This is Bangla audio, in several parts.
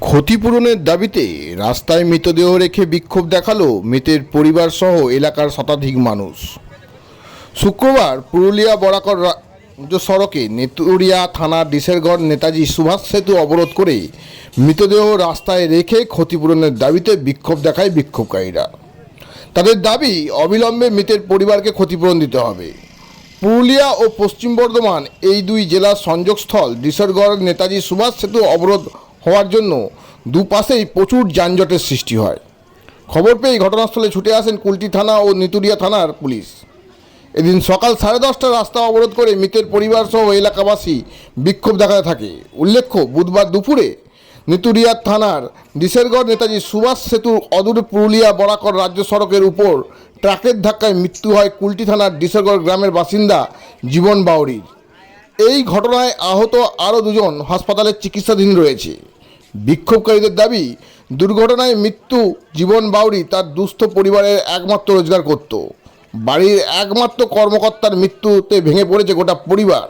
ক্ষতিপূরণের দাবিতে রাস্তায় মৃতদেহ রেখে বিক্ষোভ দেখাল মৃতের পরিবার সহ এলাকার শতাধিক মানুষ। শুক্রবার পুরুলিয়া বরাকর রাজ্য সড়কে নেতুরিয়া থানার ডিসেরগড় নেতাজি সুভাষ সেতু অবরোধ করে মৃতদেহ রাস্তায় রেখে ক্ষতিপূরণের দাবিতে বিক্ষোভ দেখায় বিক্ষোভকারীরা। তাদের দাবি, অবিলম্বে মৃতের পরিবারকে ক্ষতিপূরণ দিতে হবে। পুরুলিয়া ও পশ্চিম বর্ধমান এই দুই জেলার সংযোগস্থল ডিসেরগড় নেতাজি সুভাষ সেতু অবরোধ হওয়ার জন্য দুপাশেই প্রচুর যানজটের সৃষ্টি হয়। খবর পেয়ে ঘটনাস্থলে ছুটে আসেন কুলটি থানা ও নিতুরিয়া থানার পুলিশ। এদিন সকাল সাড়ে দশটা রাস্তা অবরোধ করে মৃতের পরিবার সহ এলাকাবাসী বিক্ষোভ দেখাতে থাকে। উল্লেখ্য, বুধবার দুপুরে নিতুরিয়া থানার ডিসেরগড় নেতাজি সুভাষ সেতুর অদূরে পুরুলিয়া বরাকর রাজ্য সড়কের উপর ট্রাকের ধাক্কায় মৃত্যু হয় কুলটি থানার ডিসেরগড় গ্রামের বাসিন্দা জীবন বাউরির এই ঘটনায় আহত আরও দুজন হাসপাতালে চিকিৎসাধীন রয়েছে। বিক্ষোভকারীদের দাবি, দুর্ঘটনায় মৃত্যু, জীবন বাউরি তার দুস্থ পরিবারের একমাত্র রোজগার করত। বাড়ির একমাত্র কর্মকর্তার মৃত্যুতে ভেঙে পড়েছে গোটা পরিবার।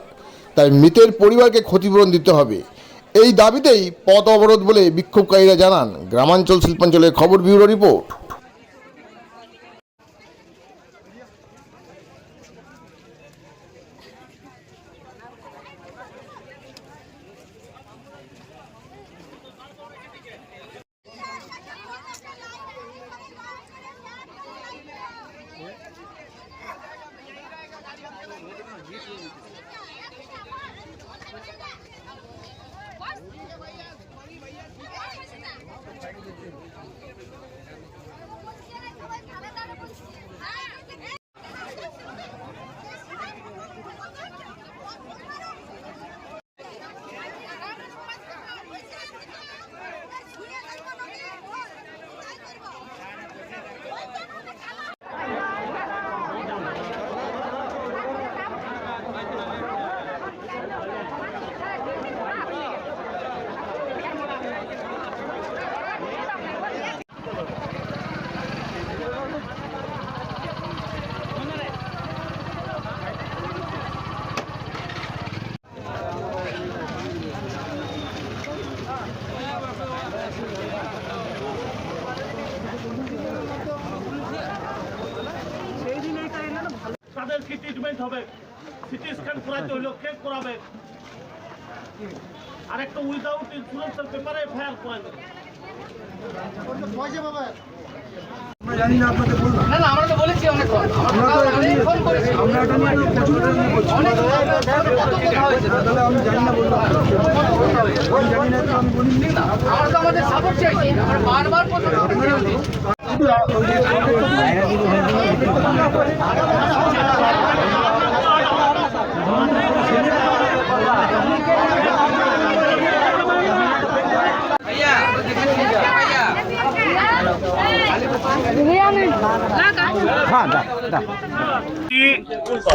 তাই মৃতের পরিবারকে ক্ষতিপূরণ দিতে হবে। এই দাবিতেই পথ অবরোধ বলে বিক্ষোভকারীরা জানান। গ্রামাঞ্চল শিল্পাঞ্চলের খবর ব্যুরো রিপোর্ট তাদের কি ট্রিটমেন্ট হবে। সিটি স্ক্যান করাতে হলো কে করাবে। আর একটা উইদাউট ইন্স্যুরেন্সের পেপারে এফআইআর করে দেবে আমরা জানি না আপনাদের বললাম না না আমরা তো বলেছি অনেকবার। আমরা আমরা তো ফোন করেছি। আমরা এটা নিয়ে তো প্রচুর এটা নিয়ে করছি অনেক কত কথা হয়েছে। তাহলে আমি জানি না বললাম আমি জানি না তো আমি বলিনি। না আমরা তো আমাদের সাপোর্ট চাইছি। আমরা বারবার कि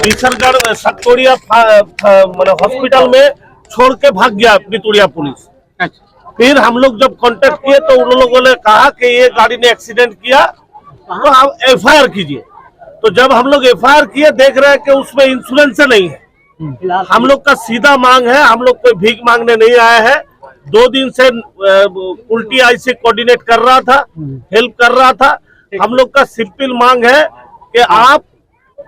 निसरगढ़ सतोरिया मतलब हॉस्पिटल में छोड़ के भाग गया पितुड़िया पुलिस फिर हम लोग जब कांटेक्ट किए तो उन लोगों ने कहा कि ये गाड़ी ने एक्सीडेंट किया तो आप एफआईआर कीजिए तो जब हम लोग एफआईआर किए देख रहे हैं कि उसमें इंश्योरेंस नहीं है हम लोग का सीधा मांग है हम लोग कोई भीख मांगने नहीं आया है दो दिन से उल्टी आई से कोऑर्डिनेट कर रहा था हेल्प कर रहा था हम लोग का सिंपल मांग है कि आप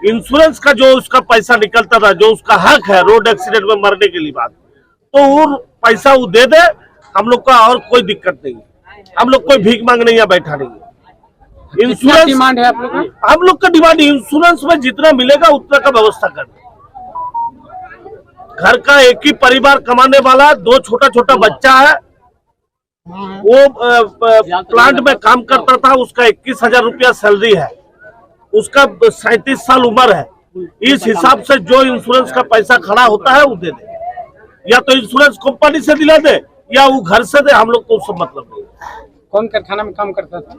इंश्योरेंस का जो उसका पैसा निकलता था जो उसका हक है रोड एक्सीडेंट में मरने के लिए बात तो वो पैसा वो दे दे हम लोग का और कोई दिक्कत नहीं है। हम लोग कोई भीख मांग नहीं या बैठा नहीं है। इंश्योरेंस डिमांड है आप लोग का? हम लोग का डिमांड इंश्योरेंस में जितना मिलेगा उतना का व्यवस्था कर दे। घर का एक ही परिवार कमाने वाला दो छोटा छोटा बच्चा है वो अ, अ, प्लांट में काम करता था उसका इक्कीस हज़ार रुपया सैलरी है। उसका सैतीस साल उम्र है। इस हिसाब से जो इंश्योरेंस का पैसा खड़ा होता है वो दे दे। या तो इंश्योरेंस कंपनी से दिला दे या वो घर से दे हम लोग को उससे मतलब नहीं। कौन कारखाना में काम करता था?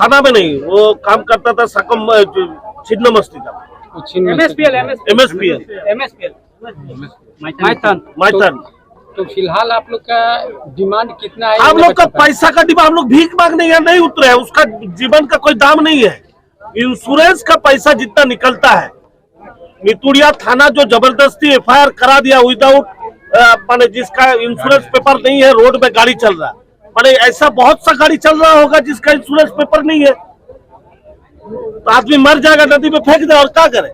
थाना में नहीं वो काम करता था सकम छिन्न मस्ती का। वो एमएसपीएल एमएसपीएल एमएसपीएल माइथन। माइथन। तो फ़िलहाल आप लोग का डिमांड कितना है हम लोग का पैसा का डिमांड हम लोग भीख मांगने यहाँ नहीं उतरे हैं उसका जीवन का कोई दाम नहीं है। इंश्योरेंस का पैसा जितना निकलता है। मितुड़िया थाना जो ज़बरदस्ती एफआईआर करा दिया विदाउट माने जिसका इंश्योरेंस पेपर नहीं है रोड में गाड़ी चल रहा। है अरे ऐसा बहुत सा गाड़ी चल रहा होगा जिसका इंश्योरेंस पेपर नहीं है। तो आदमी मर जाएगा नदी में फेंक दे और क्या करे?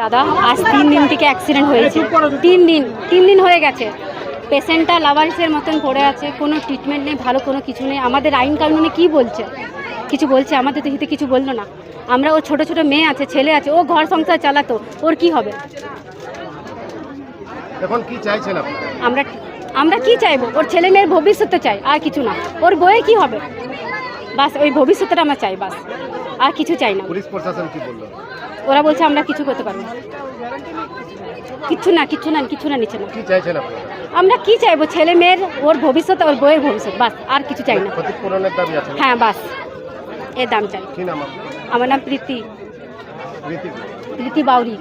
দাদা আজ তিন দিন থেকে অ্যাক্সিডেন্ট হয়েছে। তিন দিন তিন দিন হয়ে গেছে। পেশেন্টটা লাভারিসের মতন পড়ে আছে কোনো ট্রিটমেন্ট নেই ভালো কোনো কিছু নেই। আমাদের আইন কানুনে কি বলছে? কিছু বলছে? আমাদের তো হিতে কিছু বলল না। আমরা ও ছোট ছোট মেয়ে আছে ছেলে আছে ও ঘর সংসার চালাতো ওর কি হবে? এখন কি চাইছেন আমরা আমরা কি চাইব? ওর ছেলে মেয়ের ভবিষ্যতে চাই আর কিছু না। ওর বয়ে কি হবে? বাস ওই ভবিষ্যৎটা আমরা চাই বাস। আর কিছু চাই না। পুলিশ প্রশাসন কি বলল? ওরা বলছে আমরা কিছু করতে পারব না। কিচ্ছু না কিচ্ছু না কিছু না নিচ্ছে না। আমরা কি চাইব? ছেলে মেয়ের ওর ভবিষ্যৎ ওর বইয়ের ভবিষ্যৎ বাস আর কিছু চাই না। আছে হ্যাঁ বাসের দাম চাই। আমার নাম প্রীতি। প্রীতি বাউরি।